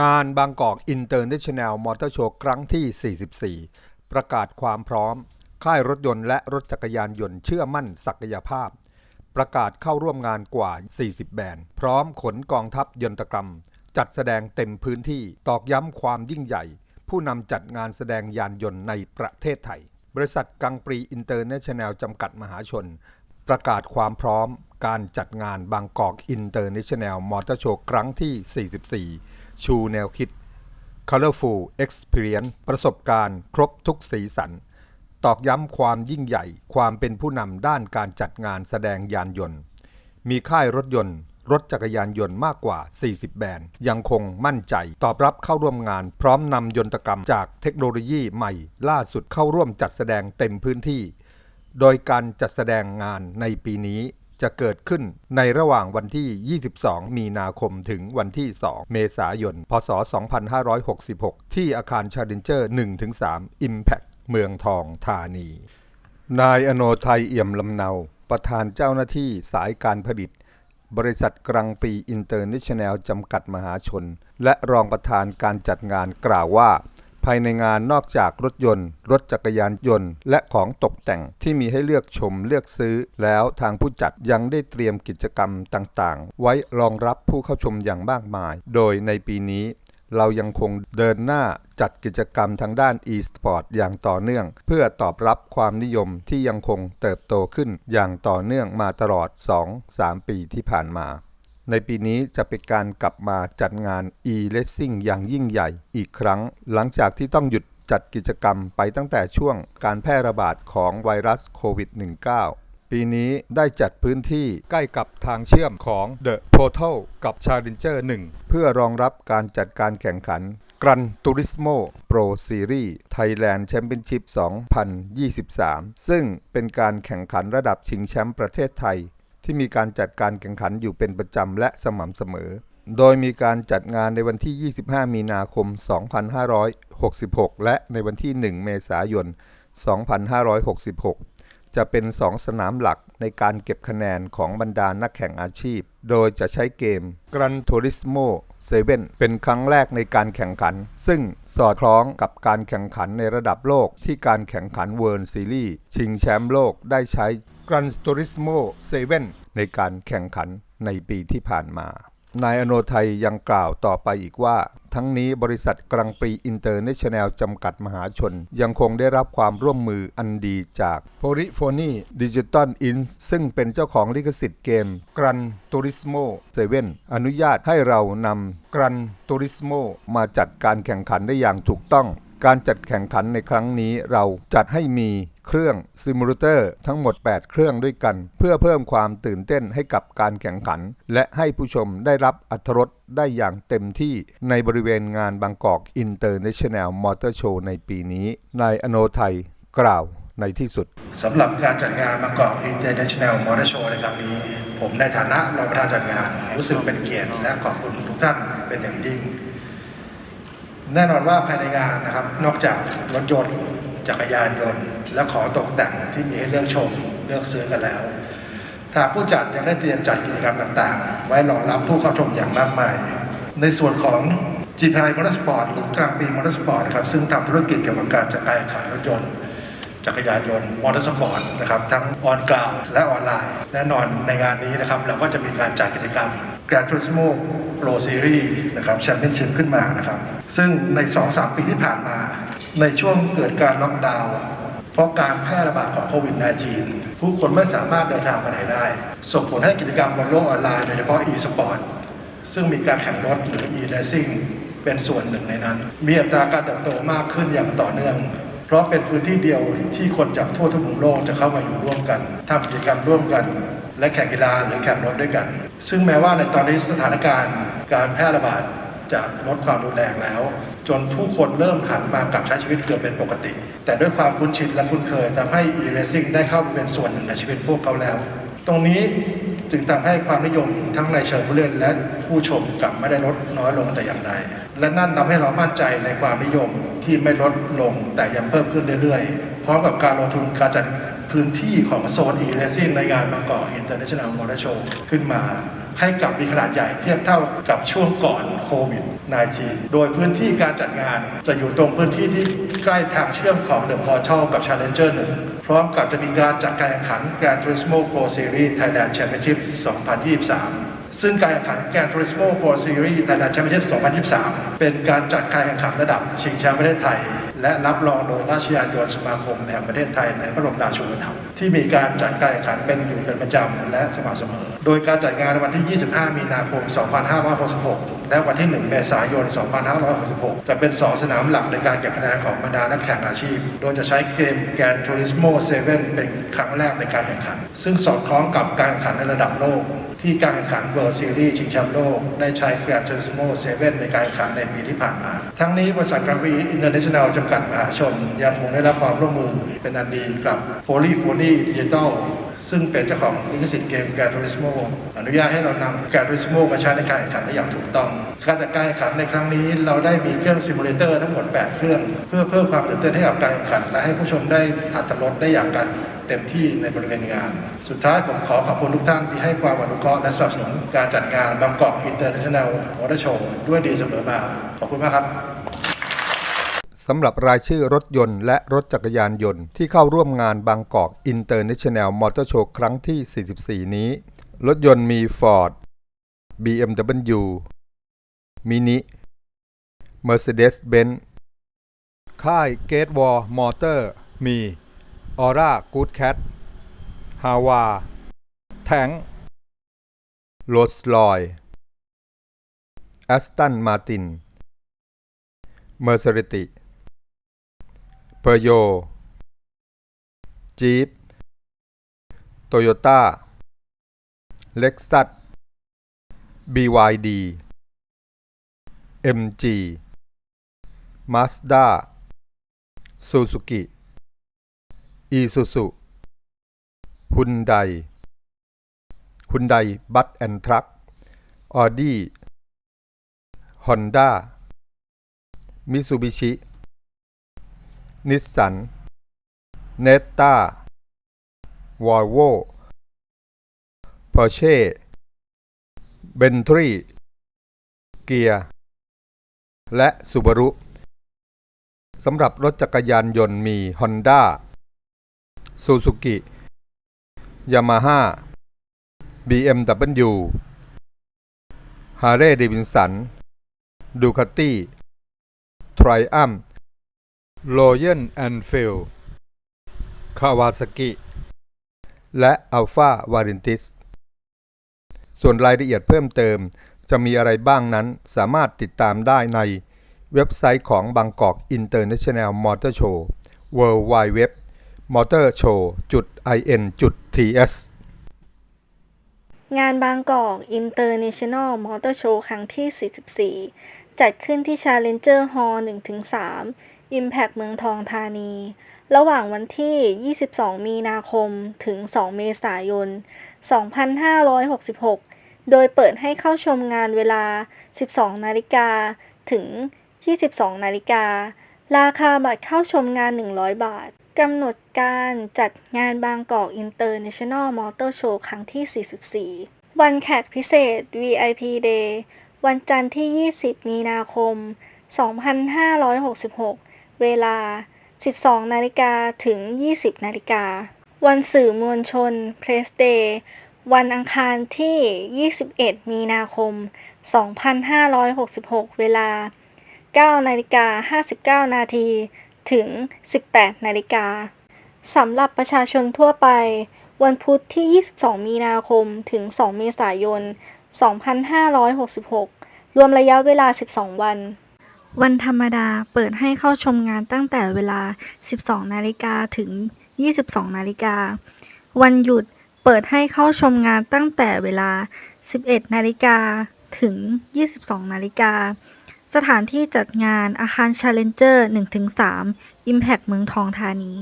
งานบางกอกอินเตอร์เนชั่นแนลมอเตอร์โชว์ครั้งที่ 44 ประกาศความพร้อม ค่ายรถยนต์และรถจักรยานยนต์เชื่อมั่นศักยภาพ ประกาศเข้าร่วมงานกว่า 40 แบรนด์ พร้อมขนกองทัพยนตกรรม จัดแสดงเต็มพื้นที่ตอกย้ำความยิ่งใหญ่ ผู้นำจัดงานแสดงยานยนต์ในประเทศไทย บริษัทกังปรีอินเตอร์เนชั่นแนลจำกัดมหาชน ประกาศความพร้อม การจัดงานบางกอกอินเตอร์เนชั่นแนลมอเตอร์โชว์ครั้งที่ 44 ชูแนวคิด Colorful Experience ประสบการณ์ครบทุกสีสัน ตอกย้ำความยิ่งใหญ่ ความเป็นผู้นำด้านการจัดงานแสดงยานยนต์ มีค่ายรถยนต์ รถจักรยานยนต์มากกว่า 40 แบรนด์ ยังคงมั่นใจ ตอบรับเข้าร่วมงาน พร้อมนำยนตกรรมจากเทคโนโลยีใหม่ ล่าสุดเข้าร่วมจัดแสดงเต็มพื้นที่ โดยการจัดแสดงงานในปีนี้ จะเกิดขึ้นในระหว่างวันที่ 22 มีนาคมถึงวันที่ 2 เมษายน พศ 2566 ที่อาคารชาดินเจอร์ 1-3 Impact เมืองทองธานี นายอโนไทยเอี่ยมลำเนา ประธานเจ้าหน้าที่สายการผลิต บริษัทกรังปีอินเตอร์เนชั่นแนลจำกัดมหาชน และรองประธานการจัดงานกล่าวว่า ภายในงานนอกจากรถยนต์ รถจักรยานยนต์ และของตกแต่งที่มีให้เลือกชมเลือกซื้อ แล้วทางผู้จัดยังได้เตรียมกิจกรรมต่างๆ ไว้รองรับผู้เข้าชมอย่างมากมาย โดยในปีนี้เรายังคงเดินหน้าจัดกิจกรรมทางด้าน e-sport อย่างต่อเนื่อง เพื่อตอบรับความนิยมที่ยังคงเติบโตขึ้นอย่างต่อเนื่องมาตลอด 2-3 ปีที่ผ่านมา ในปีนี้จะเป็นการกลับมาจัดงาน e-racing อย่างยิ่งใหญ่อีกครั้ง หลังจากที่ต้องหยุดจัดกิจกรรมไปตั้งแต่ช่วงการแพร่ระบาดของไวรัสโควิด -19 ปีนี้ได้จัดพื้นที่ใกล้กับทางเชื่อมของ The Portal กับ Challenger 1 เพื่อรองรับการจัดการแข่งขัน Gran Turismo Pro Series Thailand Championship 2023 ซึ่งเป็นการแข่งขันระดับชิงแชมป์ประเทศไทย ที่มีการจัดการแข่งขันอยู่เป็นประจำและสม่ำเสมอ โดยมีการจัดงานในวันที่ 25 มีนาคม 2566 และในวันที่ 1 เมษายน 2566 จะเป็น 2 สนามหลักในการเก็บคะแนนของบรรดานักแข่งอาชีพ โดยจะใช้เกม Gran Turismo 7 เป็นครั้งแรกในการแข่งขัน ซึ่งสอดคล้องกับการแข่งขันในระดับโลกที่การแข่งขัน World Series ชิงแชมป์โลกได้ใช้ Gran Turismo 7ในการแข่งขันในปีที่ผ่านมา นายอโนไทยยังกล่าวต่อไปอีกว่า ทั้งนี้บริษัทกรังปรีอินเตอร์เนชั่นแนลจำกัดมหาชน ยังคงได้รับความร่วมมืออันดีจาก p o l y p h o n y Digital Inc ซึ่งเป็นเจ้าของลิขสิทธิ์เกม Gran Turismo 7อนุญาตให้เรานำ Gran Turismo มาจัดการแข่งขันได้อย่างถูกต้อง การจัดแข่งขันในครั้งนี้เราจัดให้มี เครื่องซิมูเลเตอร์ทั้งหมด 8 เครื่องด้วยกัน เพื่อเพิ่มความตื่นเต้นให้กับการแข่งขัน และให้ผู้ชมได้รับอัธรสได้อย่างเต็มที่ในบริเวณงานบางกอกอินเตอร์เนชั่นแนลมอเตอร์โชว์ในปีนี้นายอโนไทยกล่าวในที่สุดสำหรับการจัดงานบางกอก International Motor Show ในครั้งนี้ ผมในฐานะรองประธานจัดงาน รู้สึกเป็นเกียรติและขอบคุณทุกท่านเป็นอย่างยิ่ง แน่นอนว่าภายในงานนะครับ นอกจากรถยนต์จักรยานยนต์ และขอตกแต่งที่มีให้เลือกชมเลือกซื้อกันแล้วทางผู้จัดยังได้เตรียมจัดกิจกรรมต่างๆ ไว้รองรับผู้เข้าชมอย่างมากมาย ในส่วนของ GPI Motorsport หรือกลางปี Motorsport นะครับซึ่งทำธุรกิจเกี่ยวกับการจัดการข่งขันรถยนต์ จักรยานยนต์มอเตอร์สปอร์ตนะครับทั้งออนกราวและออนไลน์ แน่นอนในงานนี้นะครับเราก็จะมีการจัดกิจกรรม Gran Turismo Pro Series นะครับแชมเปี้ยนชิพขึ้นมานะครับซึ่งใน 2-3 ปีที่ผ่านมา ในช่วงเกิดการล็อกดาวน์ เพราะการแพร่ระบาดของโควิด -19 ผู้คนไม่สามารถเดินทางไปไหนได้ ส่งผลให้กิจกรรมบนโลกออนไลน์โดยเฉพาะ e-sport ซึ่งมีการแข่งรถหรือ e-racing เป็นส่วนหนึ่งในนั้น มีอัตราการเติบโตมากขึ้นอย่างต่อเนื่อง เพราะเป็นพื้นที่เดียวที่คนจากทั่วทุกมุมโลกจะเข้ามาอยู่ร่วมกันทำกิจกรรมร่วมกัน และแข่งกีฬาหรือแข่งรถด้วยกัน ซึ่งแม้ว่าในตอนนี้สถานการณ์การแพร่ระบาดจะลดความรุนแรงแล้ว จนผู้คนเริ่มหันมากลับใช้ชีวิตเกือบเป็นปกติ แต่ด้วยความคุ้นชินและคุ้นเคยทำให้ e-racing ได้เข้ามาเป็นส่วนหนึ่งในชีวิตพวกเขาแล้ว ตรงนี้จึงทำให้ความนิยมทั้งในเชิงผู้เล่นและผู้ชมกลับไม่ได้ลดน้อยลงแต่อย่างใด และนั่นทำให้เรามั่นใจในความนิยมที่ไม่ลดลงแต่ยังเพิ่มขึ้นเรื่อยๆ พร้อมกับการลงทุนการจัดพื้นที่ของโซน e-racing ในงานบางกอก International Motor Show ขึ้นมา ให้กับมีขนาดใหญ่เทียบเท่ากับช่วงก่อนโควิด -19 โดยพื้นที่การจัดงานจะอยู่ตรงพื้นที่ที่ใกล้ทางเชื่อมของเดอะพอร์ทัลกับ Challenger 1พร้อมกับจะมีการจัดการแข่งขัน Gran Turismo Pro Series Thailand Championship 2023 ซึ่งการแข่งขัน Gran Turismo Pro Series Thailand Championship 2023 เป็นการจัดการแข่งขันระดับชิงแชมป์ประเทศไทย และรับรองโดยราชยานยนต์สมาคมแห่งประเทศไทยในพระบรมราชูปถัมภ์ที่มีการจัดการแข่งขันเป็นอยู่เป็นประจำและสม่ำเสมอ โดยการจัดงานในวันที่ 25 มีนาคม 2566 และวันที่ 1 เมษายน 2566 จะเป็น 2 สนามหลักในการเก็บคะแนนของบรรดานักแข่งอาชีพ โดยจะใช้เกม Gran Turismo 7เป็นครั้งแรกในการแข่งขัน ซึ่งสอดคล้องกับการแข่งขันในระดับโลก ที่การแข่งขัน World Series ชิงแชมป์โลก ได้ใช้ Gran Turismo 7ในการแข่งขันในปีที่ผ่านมา ทั้งนี้บริษัทกราฟีอินเตอร์เนชั่นแนลจำกัดมหาชนยังคงได้รับความร่วมมือเป็นอันดีกับ Polyphony Digital ซึ่งเป็นเจ้าของลิขสิทธิ์เกม Gran Turismo อนุญาตให้เรานำ Gran Turismo มาใช้ในการแข่งขันได้อย่างถูกต้อง การจัดการแข่งขันในครั้งนี้เราได้มีเครื่องซิมูเลเตอร์ทั้งหมด 8 เครื่อง เพื่อเพิ่มความตื่นเต้นให้กับการแข่งขัน และให้ผู้ชมได้อัตรสได้อย่างกันเต็มที่ในบริเวณงาน สุดท้ายผมขอขอบคุณทุกท่านที่ให้ความอนุเคราะห์และสนับสนุนการจัดงานบางกอกอินเตอร์เนชั่นแนลมอเตอร์โชว์ด้วยดีเสมอมา ขอบคุณมากครับ สำหรับรายชื่อรถยนต์และรถจักรยานยนต์ที่เข้าร่วมงานบางกอกอินเตอร์เนชั่นแนลมอเตอร์โชว์ครั้งที่ 44 นี้ รถยนต์มี Ford BMW Mini Mercedes-Benz ค่ายเกตวอลมอเตอร์มีออร่ากูดแคทฮาวาแทงโรสลอยแอสตันมาตินเมอร์เซริติ ประโย จีปโตโยต้า เล็กซัส BYD MG Mazda Suzuki Isuzu Hyundai Hyundai Bus and Truck Audi Honda Mitsubishi นิสสัน เนต้าวอลโวพอร์เช่เบนทรีเกียร์และซูบารุสำหรับรถจักรยานยนต์มี Honda Suzuki Yamaha BMW Harley Davidson Ducati Triumph โรเยนแอนฟิลคาวาซากิ และอัลฟาวารินติส ส่วนรายละเอียดเพิ่มเติมจะมีอะไรบ้างนั้นสามารถติดตามได้ในเว็บไซต์ของบางกอกอินเตอร์เนชั่นแนลมอเตอร์โชว์ world wide web motorshow.in.ts งานบางกอกอินเตอร์เนชั่นแนลมอเตอร์โชว์ครั้งที่ 44 จัดขึ้นที่ Challenger Hall 1-3 Impact เมืองทองธานี ระหว่างวันที่ 22 มีนาคม ถึง 2 เมษายน 2566 โดยเปิดให้เข้าชมงานเวลา 12 นาฬิกา ถึง 22 นาฬิกา ราคาบัตรเข้าชมงาน 100 บาท กำหนดการจัดงานบางกอก International Motor Show ครั้งที่ 44 วันแขกพิเศษ VIP Day วันจันทร์ที่ 20 มีนาคม 2566 เวลา 12 นาฬิกาถึง 20 นาฬิกา วันสื่อมวลชน Press Day วันอังคารที่ 21 มีนาคม 2566 เวลา 9 นาฬิกา 59 นาทีถึง 18 นาฬิกาสำหรับประชาชนทั่วไป วันพุธที่ 22 มีนาคม ถึง 2 เมษายน 2566 รวมระยะเวลา 12 วัน วันธรรมดาเปิดให้เข้าชมงานตั้งแต่เวลา 12 นาฬิกาถึง 22 นาฬิกา วันหยุดเปิดให้เข้าชมงานตั้งแต่เวลา 11 นาฬิกาถึง 22 นาฬิกา สถานที่จัดงานอาคาร Challenger 1-3 Impact เมืองทองธานี